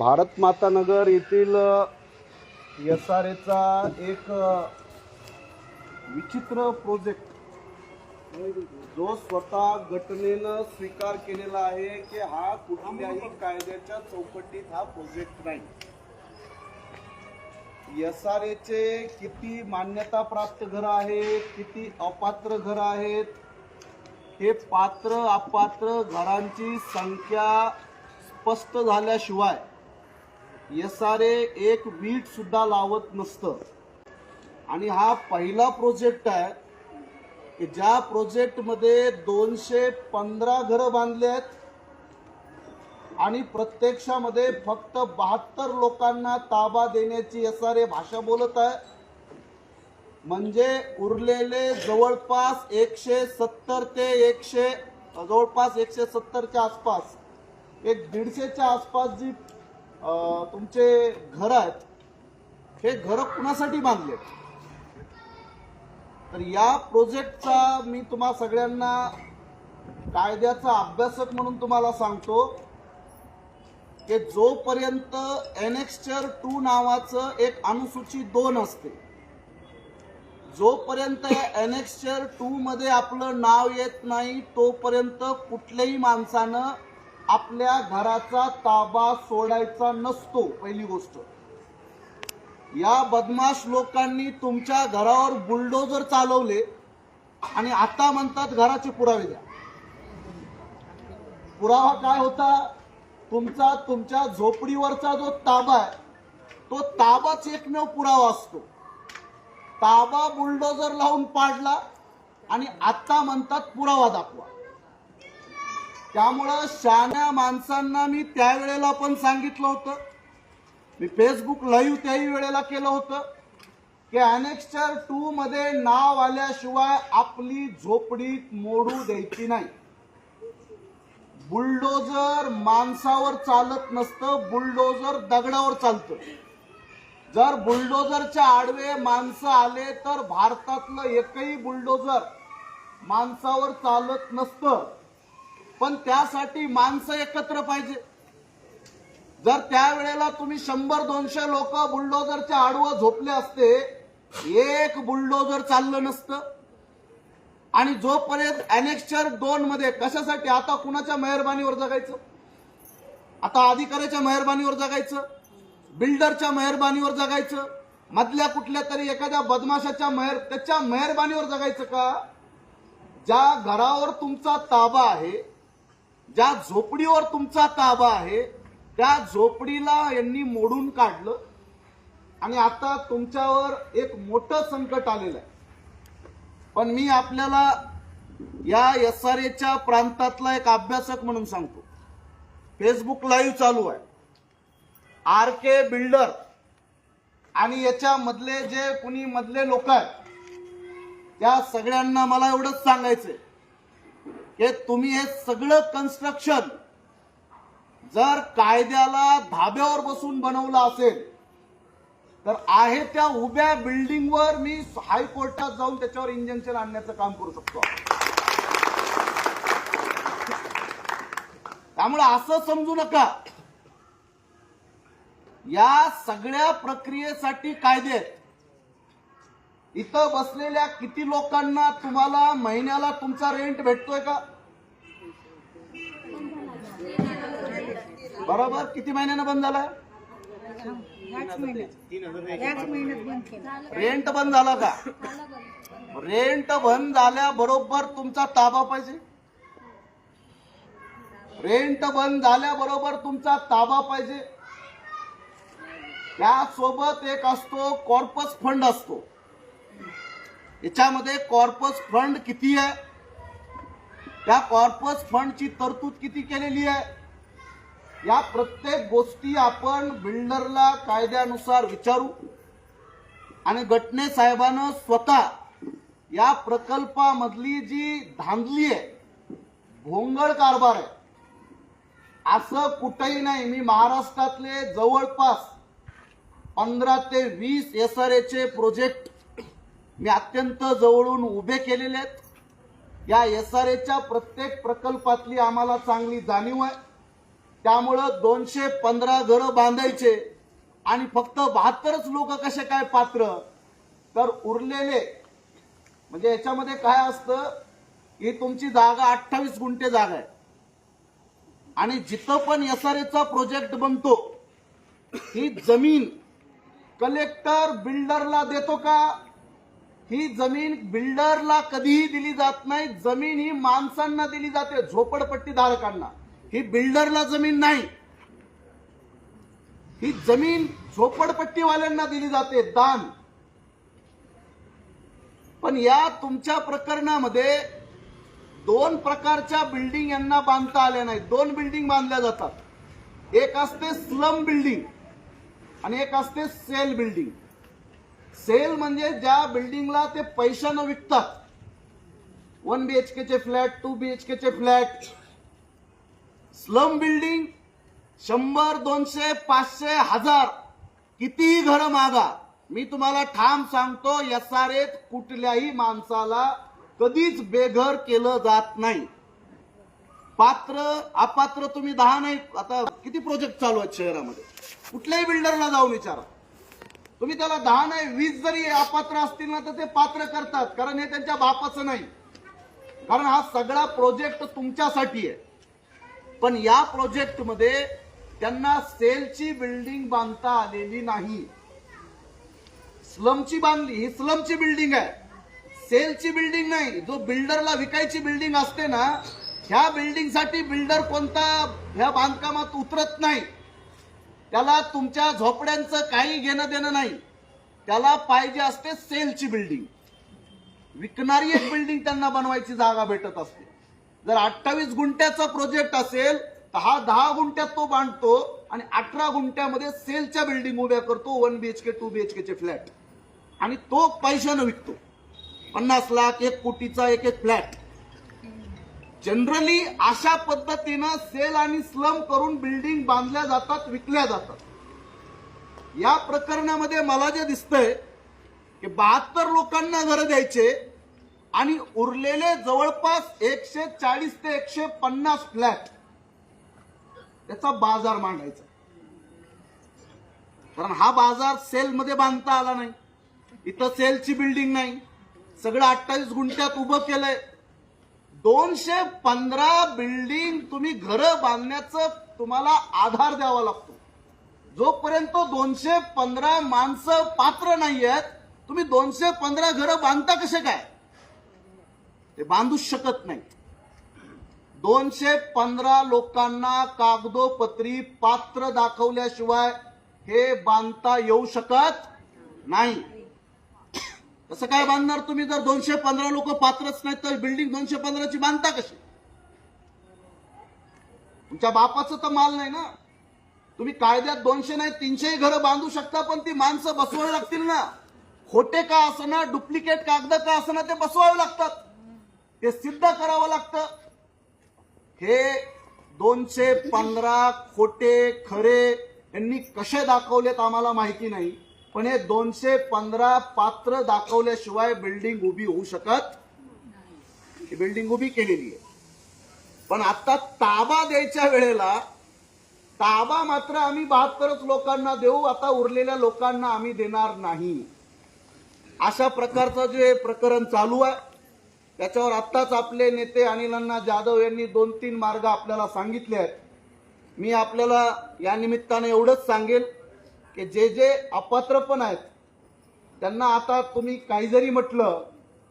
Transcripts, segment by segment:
भारत माता नगर येथील S R एचा एक विचित्र प्रोजेक्ट जो स्वतः घटनेनं स्वीकार केलेला आहे की हा कुठल्याही कायद्याच्या चौकटीत हा प्रोजेक्ट नाही. एस आर एचे किती मान्यता प्राप्त घरं आहेत किती अपात्र घरं आहेत हे पात्र अपात्र घरांची संख्या स्पष्ट झाल्याशिवाय एस आर ए एक वीट सुद्धा लावत नसतं. आणि हा पहिला प्रोजेक्ट आहे की ज्या प्रोजेक्टमध्ये दोनशे पंधरा घरं बांधले आहेत आणि प्रत्यक्षामध्ये फक्त बहात्तर लोकांना ताबा देण्याची एस आर ए भाषा बोलत आहे. म्हणजे उरलेले जवळपास एकशे सत्तर ते एकशे जवळपास एकशे सत्तरच्या आसपास एक दीडशेच्या आसपास जी तुमचे घर आहेत हे घर कुणासाठी बांधले तर या प्रोजेक्टचा मी तुम्हा सगळ्यांना कायद्याचा अभ्यासक म्हणून तुम्हाला सांगतो की जोपर्यंत एनेक्स्चर टू नावाचं एक अनुसूची दोन असते जोपर्यंत एनेक्स्चर टू मध्ये आपलं नाव येत नाही तोपर्यंत कुठल्याही माणसानं आपल्या घराचा ताबा सोडायचा नसतो पहिली गोष्ट. या बदमाश लोकांनी तुमच्या घरावर बुलडोजर चालवले आणि आता म्हणतात घराचे पुरावे द्या. पुरावा काय होता? तुमचा तुमच्या झोपडीवरचा जो ताबा आहे तो ताबाच एकमेव पुरावा असतो. ताबा बुलडोजर लावून पाडला आणि आता म्हणतात पुरावा दाखवा. त्यामुळं शहाण्या माणसांना मी त्यावेळेला पण सांगितलं होतं. मी फेसबुक लाईव्ह त्याही वेळेला केलं होतं की अनेक्स्टर टू मध्ये नाव आल्याशिवाय आपली झोपडी मोडू द्यायची नाही. बुलडोजर माणसावर चालत नसतं बुलडोजर दगडावर चालतं. जर बुलडोजरच्या आडवे माणसं आले तर भारतातलं एकही बुलडोजर माणसावर चालत नसतं. पण त्यासाठी माणसं एकत्र पाहिजे. जर त्यावेळेला तुम्ही शंभर दोनशे लोक बुलडोजरच्या आडवं झोपले असते एक बुलडोजर चाललं नसतं. आणि जोपर्यंत अनेक्स्चर दोन मध्ये कशासाठी? आता कुणाच्या मेहरबानीवर जगायचं? आता अधिकाऱ्याच्या मेहरबानीवर जगायचं? बिल्डरच्या मेहरबानीवर जगायचं? मधल्या कुठल्या तरी एखाद्या बदमाशाच्या मेहर त्याच्या मेहरबानीवर जगायचं का? ज्या घरावर तुमचा ताबा आहे ज्या झोपडीवर तुमचा ताबा आहे त्या झोपडीला यांनी मोडून काढलं. आणि आता तुमच्यावर एक मोठं संकट आलेलं आहे. पण मी आपल्याला या एस आर एच्या प्रांतातला एक अभ्यासक म्हणून सांगतो. फेसबुक लाईव्ह चालू आहे. आर के बिल्डर आणि याच्यामधले जे कुणी मधले लोक आहेत त्या सगळ्यांना मला एवढंच सांगायचंय. की तुम्ही हे सगळं कन्स्ट्रक्शन जर कायद्याला धाब्यावर बसून बनवलं असेल तर आहे त्या उभ्या बिल्डिंगवर मी हायकोर्टात जाऊन त्याच्यावर इंजंक्शन आणण्याचं काम करू शकतो. त्यामुळे असं समजू नका. या सगळ्या प्रक्रियेसाठी कायदे आहेत. इथं बसलेल्या किती लोकांना तुम्हाला महिन्याला तुमचा रेंट भेटतोय का? बरोबर? किती महिन्यानं बंद झालाय? रेंट बंद झाला का? रेंट बंद झाल्याबरोबर तुमचा ताबा पाहिजे. रेंट बंद झाल्याबरोबर तुमचा ताबा पाहिजे. त्यासोबत एक असतो कॉर्पस फंड असतो. याच्यामध्ये कॉर्पस फंड किती आहे? त्या कॉर्पस फंडची तरतूद किती केलेली आहे? या प्रत्येक गोष्टी आपण बिल्डरला कायद्यानुसार विचारू आणि गटणे साहेबानं स्वतः या प्रकल्पामधली जी धांदली आहे भोंगळ कारभार आहे असं कुठंही नाही. मी महाराष्ट्रातले जवळपास पंधरा ते वीस एस आर एचे प्रोजेक्ट मी अत्यंत जवळून उभे केलेले आहेत. या एस आर एच्या प्रत्येक प्रकल्पातली आम्हाला चांगली जाणीव आहे. त्यामुळं दोनशे पंधरा घरं बांधायचे आणि फक्त बहात्तरच लोक कसे काय पात्र? तर उरलेले म्हणजे याच्यामध्ये काय असतं ही तुमची जागा अठ्ठावीस गुंठे जागा आहे. आणि जिथं पण एस आर एचा प्रोजेक्ट बनतो ही जमीन कलेक्टर बिल्डरला देतो का? ही जमीन बिल्डरला कधीही दिली जात नाही. जमीन ही माणसांना दिली जाते झोपडपट्टी धारकांना. ही बिल्डरला जमीन नाही. ही जमीन झोपडपट्टीवाल्यांना दिली जाते दान. पण या तुमच्या प्रकरणामध्ये दोन प्रकारच्या बिल्डिंग यांना बांधता आल्या नाहीत. दोन बिल्डिंग बांधल्या जातात. एक असते स्लम बिल्डिंग आणि एक असते सेल बिल्डिंग. सेल म्हणजे ज्या बिल्डिंगला ते पैशानं विकतात. वन बी एच के चे फ्लॅट टू बीएचकेचे फ्लॅट. स्लम बिल्डिंग शंभर दोनशे पाचशे हजार. कितीही घरं मागा. मी तुम्हाला ठाम सांगतो एसआरएत कुठल्याही माणसाला कधीच बेघर केलं जात नाही. पात्र अपात्र तुम्ही दहा नाही. आता किती प्रोजेक्ट चालू आहेत शहरामध्ये? कुठल्याही बिल्डरला जाऊन विचारा. तुम्ही त्याला दहा नाही वीस जरी अपात्र असतील ना तर ते पात्र करतात. कारण हे त्यांच्या बापाचं नाही. कारण हा सगळा प्रोजेक्ट तुमच्यासाठी आहे. पण या प्रोजेक्टमध्ये त्यांना सेलची बिल्डिंग बांधता आलेली नाही. स्लमची बांधली ही स्लमची बिल्डिंग आहे. सेलची बिल्डिंग नाही जो बिल्डरला विकायची बिल्डिंग असते ना ह्या बिल्डिंगसाठी बिल्डर कोणता ह्या बांधकामात उतरत नाही. त्याला तुमच्या झोपड्यांचं काही घेणं देणं नाही. त्याला पाहिजे असते सेलची बिल्डिंग. विकणारी एक बिल्डिंग त्यांना बनवायची जागा भेटत असते. जर अठ्ठावीस गुंठ्याचा प्रोजेक्ट असेल तर हा दहा गुंठ्यात तो बांधतो आणि अठरा गुंठ्यामध्ये सेलच्या बिल्डिंग उभ्या करतो वन बीएचके टू बीएचकेचे फ्लॅट. आणि तो पैशानं विकतो. पन्नास लाख एक कोटीचा एक एक फ्लॅट. जनरली अशा पद्धतीनं सेल आणि स्लम करून बिल्डिंग बांधल्या जातात विकल्या जातात. या प्रकरणामध्ये मला जे दिसतंय की बहात्तर लोकांना घरं द्यायचे आणि उरलेले जवळपास एकशे चाळीस ते एकशे पन्नास फ्लॅट त्याचा बाजार मांडायचा. कारण हा बाजार सेलमध्ये बांधता आला नाही. इथं सेलची बिल्डिंग नाही. सगळं अठ्ठावीस गुंठ्यात उभं केलंय. दोनशे पंधरा बिल्डिंग तुम्ही घरं बांधण्याचं तुम्हाला आधार द्यावा लागतो. जोपर्यंत दोनशे पंधरा माणसं पात्र नाही आहेत तुम्ही दोनशे पंधरा घरं बांधता कसे काय? ते बांधूच शकत नाही. दोनशे पंधरा लोकांना कागदोपत्री पात्र दाखवल्याशिवाय हे बांधता येऊ शकत नाही. कसं काय बांधणार तुम्ही? जर दोनशे पंधरा लोक पात्रच नाहीत तर बिल्डिंग दोनशे पंधराची बांधता कशी? तुमच्या बापाचं तर माल नाही ना? तुम्ही कायद्यात दोनशे नाही तीनशेही घरं बांधू शकता पण ती माणसं बसवावी लागतील ना? खोटे का असना डुप्लिकेट कागद का असना ते बसवावे लागतात. ते सिद्ध करावं लागतं. हे दोनशे पंधरा खोटे खरे यांनी कसे दाखवलेत आम्हाला माहिती नाही. पण हे दोनशे पंधरा पात्र दाखवल्याशिवाय बिल्डिंग उभी होऊ शकत ही बिल्डिंग उभी केलेली आहे. पण आता ताबा द्यायच्या वेळेला ताबा मात्र आम्ही बहात्तरच लोकांना देऊ आता उरलेल्या लोकांना आम्ही देणार नाही. अशा प्रकारचं जे प्रकरण चालू आहे त्याच्यावर आत्ताच आपले नेते अनिल अण्णा जाधव यांनी दोन तीन मार्ग आपल्याला सांगितले आहेत. मी आपल्याला या निमित्ताने एवढंच सांगेल की जे जे अपात्र पण आहेत त्यांना आता तुम्ही काही जरी म्हटलं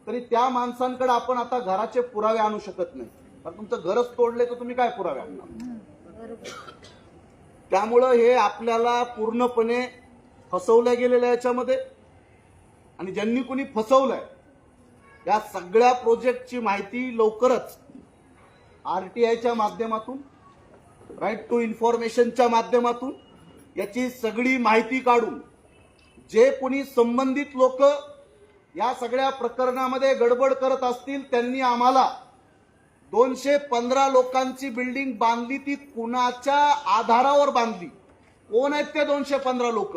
तरी त्या माणसांकडे आपण आता घराचे पुरावे आणू शकत नाही. कारण तुमचं घरच तोडले तर तुम्ही काय पुरावे आणणार? त्यामुळं हे आपल्याला पूर्णपणे फसवल्या गेलेलं आहे याच्यामध्ये आणि ज्यांनी कुणी फसवलंय या सगळ्या प्रोजेक्टची माहिती लवकरच आर टी आयच्या माध्यमातून राईट टू इन्फॉर्मेशनच्या माध्यमातून याची सगळी माहिती काढून जे कोणी संबंधित लोक या सगळ्या प्रकरणामध्ये गडबड करत असतील त्यांनी आम्हाला दोनशे पंधरा लोकांची बिल्डिंग बांधली ती कुणाच्या आधारावर बांधली? कोण आहेत ते दोनशे पंधरा लोक?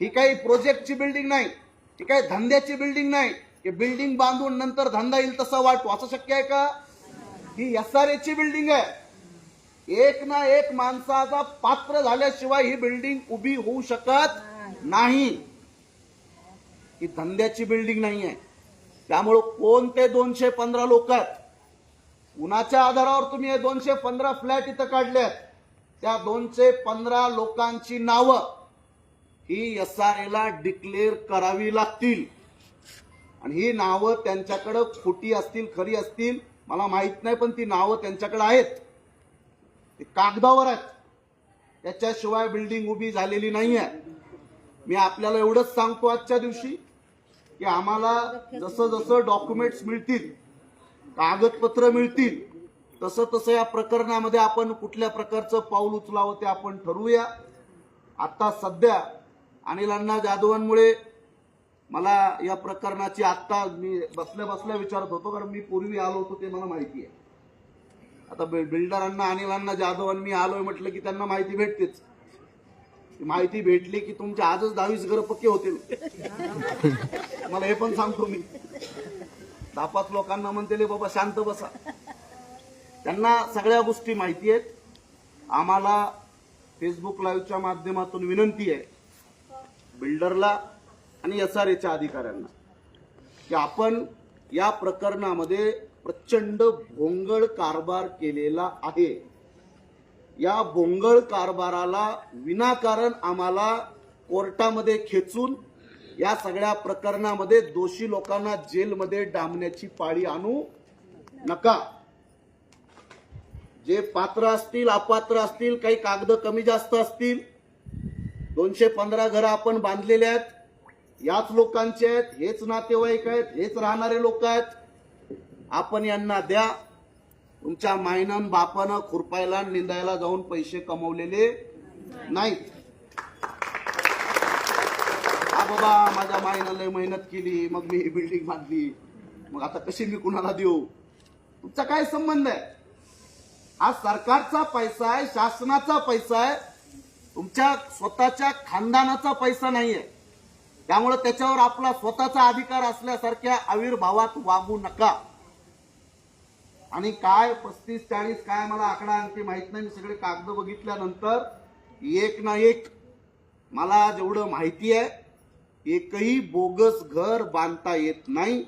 ही काही प्रोजेक्टची बिल्डिंग नाही ही काही धंद्याची बिल्डिंग नाही. की बिल्डिंग बांधून नंतर धंदा येईल तसा वाटतो असं शक्य आहे का? ही एस आर एची बिल्डिंग आहे. एक ना एक माणसाचा पात्र झाल्याशिवाय ही बिल्डिंग उभी होऊ शकत नाही. ही धंद्याची बिल्डिंग नाही आहे त्यामुळं कोण ते दोनशे पंधरा लोक आहेत? उन्हाच्या आधारावर तुम्ही हे दोनशे पंधरा फ्लॅट इथं काढले आहेत त्या दोनशे पंधरा लोकांची नावं ही एस आर एला डिक्लेअर करावी लागतील. आणि ही नावं त्यांच्याकडं खोटी असतील खरी असतील मला माहीत नाही पण ती नावं त्यांच्याकडे आहेत. ते कागदावर आहेत. त्याच्याशिवाय बिल्डिंग उभी झालेली नाही आहे मी आपल्याला एवढंच सांगतो आजच्या दिवशी की आम्हाला जसं जसं डॉक्युमेंट्स मिळतील कागदपत्र मिळतील तसं तसं या प्रकरणामध्ये आपण कुठल्या प्रकारचं पाऊल उचलावं ते आपण ठरवूया. आता सध्या अनिल अण्णा जाधवांमुळे मला या प्रकरणाची आत्ता मी बसल्या बसल्या विचारत होतो कारण मी पूर्वी आलो होतो ते मला माहिती आहे. आता बिल्डरांना अनिलांना जाधव आणि मी आलोय म्हटलं की त्यांना माहिती भेटतेच. माहिती भेटली की तुमचे आजच दहावीस घर पक्के होतील. मला हे पण सांगतो मी. दहा पाच लोकांना म्हणते बाबा शांत बसा. त्यांना सगळ्या गोष्टी माहिती आहेत. आम्हाला फेसबुक लाईव्हच्या माध्यमातून विनंती आहे बिल्डरला आणि एस आर एच्या अधिकाऱ्यांना की आपण या प्रकरणामध्ये प्रचंड भोंगळ कारभार केलेला आहे. या भोंगळ कारभाराला विनाकारण आम्हाला कोर्टामध्ये खेचून या सगळ्या प्रकरणामध्ये दोषी लोकांना जेलमध्ये डांबण्याची पाळी आणू नका. जे पात्र असतील अपात्र असतील काही कागद कमी जास्त असतील दोनशे पंधरा घरं आपण बांधलेले आहेत. याच लोकांचे आहेत हेच नातेवाईक आहेत हेच राहणारे लोक आहेत. आपण यांना द्या. तुमच्या मायनं बापानं खुरपायला निंदायला जाऊन पैसे कमवलेले नाहीत. बाबा माझ्या मायनं लय मेहनत केली मग मी ही बिल्डिंग बांधली. मग आता कशी मी कुणाला देऊ? तुमचा काय संबंध आहे? हा सरकारचा पैसा आहे शासनाचा पैसा आहे. तुमच्या स्वतःच्या खानदानाचा पैसा नाहीये. त्यामुळे त्याच्यावर आपला स्वतःचा अधिकार असल्यासारख्या आविर्भावात वागू नका. आणि काय पस्तीस चाळीस काय मला आकडा आणखी माहीत नाही मी सगळे कागद बघितल्यानंतर एक ना एक मला जेवढं माहिती आहे एकही बोगस घर बांधता येत नाही.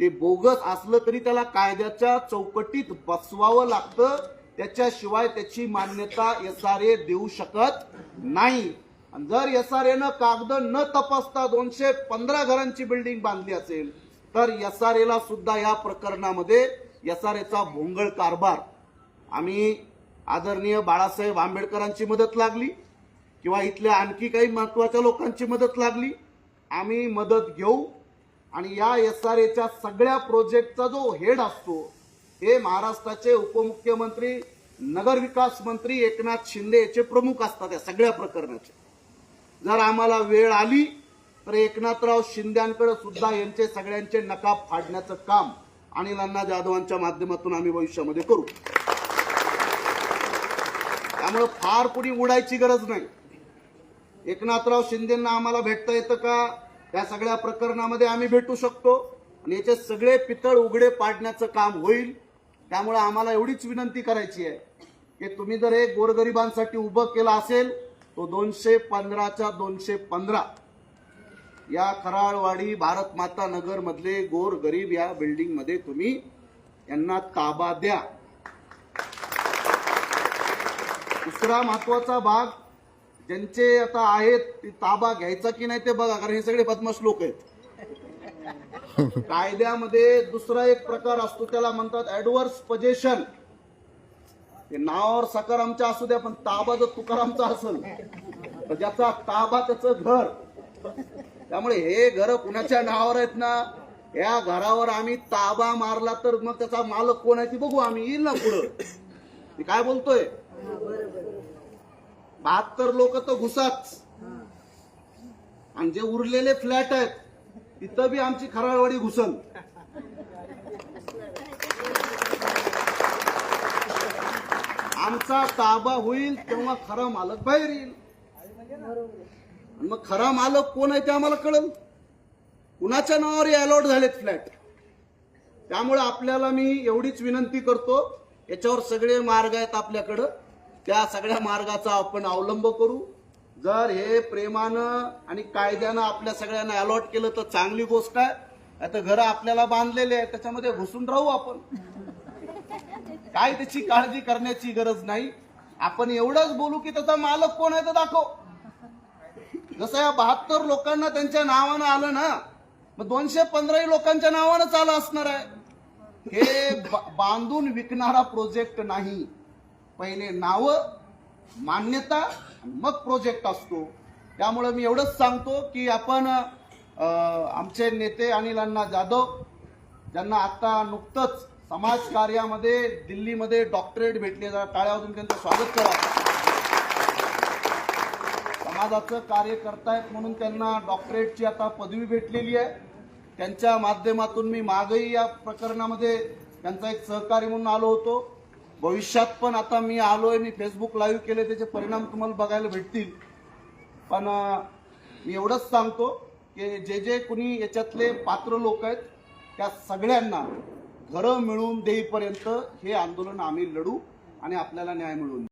ते बोगस असलं तरी त्याला कायद्याच्या चौकटीत बसवावं लागतं. त्याच्याशिवाय त्याची मान्यता एस आर ए देऊ शकत नाही. आणि जर एस आर एनं कागद न तपासता दोनशे पंधरा घरांची बिल्डिंग बांधली असेल तर एस आर एला सुद्धा या प्रकरणामध्ये एस आर एचा भोंगळ कारभार. आम्ही आदरणीय बाळासाहेब आंबेडकरांची मदत लागली किंवा इथल्या आणखी काही महत्त्वाच्या लोकांची मदत लागली. आम्ही मदत घेऊ आणि या एस आर एच्या सगळ्या प्रोजेक्टचा जो हेड असतो हे महाराष्ट्राचे उपमुख्यमंत्री नगरविकास मंत्री एकनाथ शिंदे याचे प्रमुख असतात या सगळ्या प्रकरणाचे. जर आम्हाला वेळ आली तर एकनाथराव शिंद्यांकडे सुद्धा यांचे सगळ्यांचे नकाब फाडण्याचं काम अनिल अण्णा जाधवांच्या माध्यमातून आम्ही भविष्यामध्ये करू. त्यामुळे फार कुणी उडायची गरज नाही. एकनाथराव शिंदेना आम्हाला भेटता येतं का? या सगळ्या प्रकरणामध्ये आम्ही भेटू शकतो. आणि याचे सगळे पितळ उघडे पाडण्याचं काम होईल. त्यामुळे आम्हाला एवढीच विनंती करायची आहे की तुम्ही जर हे गोरगरिबांसाठी उभं केलं असेल तो दोनशे पंधराच्या दोनशे पंधरा या खराळवाडी भारत माता नगर मधले गोर गरीब या बिल्डिंगमध्ये तुम्ही यांना ताबा द्या. दुसरा महत्त्वाचा भाग ज्यांचे आता आहेत ते ताबा घ्यायचा की नाही ते बघा कारण हे सगळे बदमाश लोक आहेत. कायद्यामध्ये दुसरा एक प्रकार असतो त्याला म्हणतात ऍडव्हर्स पजेशन ते नावावर सकारामचा असू द्या पण ताबा जर तुकारामचा असेल तर ज्याचा ताबा त्याचं घर. त्यामुळे हे घर कुणाच्या नावावर आहेत ना? या घरावर आम्ही ताबा मारला तर मग त्याचा मालक कोण आहे ती बघू आम्ही. येईल ना पुढं? मी काय बोलतोय? बहात्तर लोक तर घुसाच. आणि जे उरलेले फ्लॅट आहेत तिथं बी आमची खराळवाडी घुसल. आमचा ताबा होईल तेव्हा खरा मालक बाहेर येईल. मग खरा मालक कोण आहे ते आम्हाला कळल. कुणाच्या नावावर अलॉट झालेत फ्लॅट त्यामुळे आपल्याला मी एवढीच विनंती करतो याच्यावर सगळे मार्ग आहेत आपल्याकडं. त्या सगळ्या मार्गाचा आपण अवलंब करू. जर हे प्रेमानं आणि कायद्यानं आपल्या सगळ्यांना अलॉट केलं तर चांगली गोष्ट आहे. आता घरं आपल्याला बांधलेले आहे त्याच्यामध्ये घुसून राहू आपण. काय त्याची काळजी करण्याची गरज नाही. आपण एवढंच बोलू की त्याचा मालक कोण आहे तर दाखव. जसं या बहात्तर लोकांना त्यांच्या नावानं आलं ना मग दोनशे पंधराही लोकांच्या नावानंच आलं असणार आहे. हे बा- बांधून विकणारा प्रोजेक्ट नाही. पहिले नाव मान्यता मग प्रोजेक्ट असतो. त्यामुळे मी एवढंच सांगतो की आपण आमचे नेते अनिल अण्णा जाधव ज्यांना आता नुकतंच समाज कार्यामध्ये दिल्लीमध्ये डॉक्टरेट भेटले जरा टाळ्या त्यांचं स्वागत करा. समाजाचं कार्य करतायत म्हणून त्यांना डॉक्टरेटची आता पदवी भेटलेली आहे. त्यांच्या माध्यमातून मी मागही या प्रकरणामध्ये त्यांचा एक सहकारी म्हणून आलो होतो. भविष्यात पण आता मी आलोय मी फेसबुक लाईव्ह केले त्याचे परिणाम तुम्हाला बघायला भेटतील. पण मी एवढंच सांगतो की जे जे कुणी याच्यातले पात्र लोक आहेत त्या सगळ्यांना घरं मिळवून देईपर्यंत हे आंदोलन आम्ही लढू आणि आपल्याला न्याय मिळवून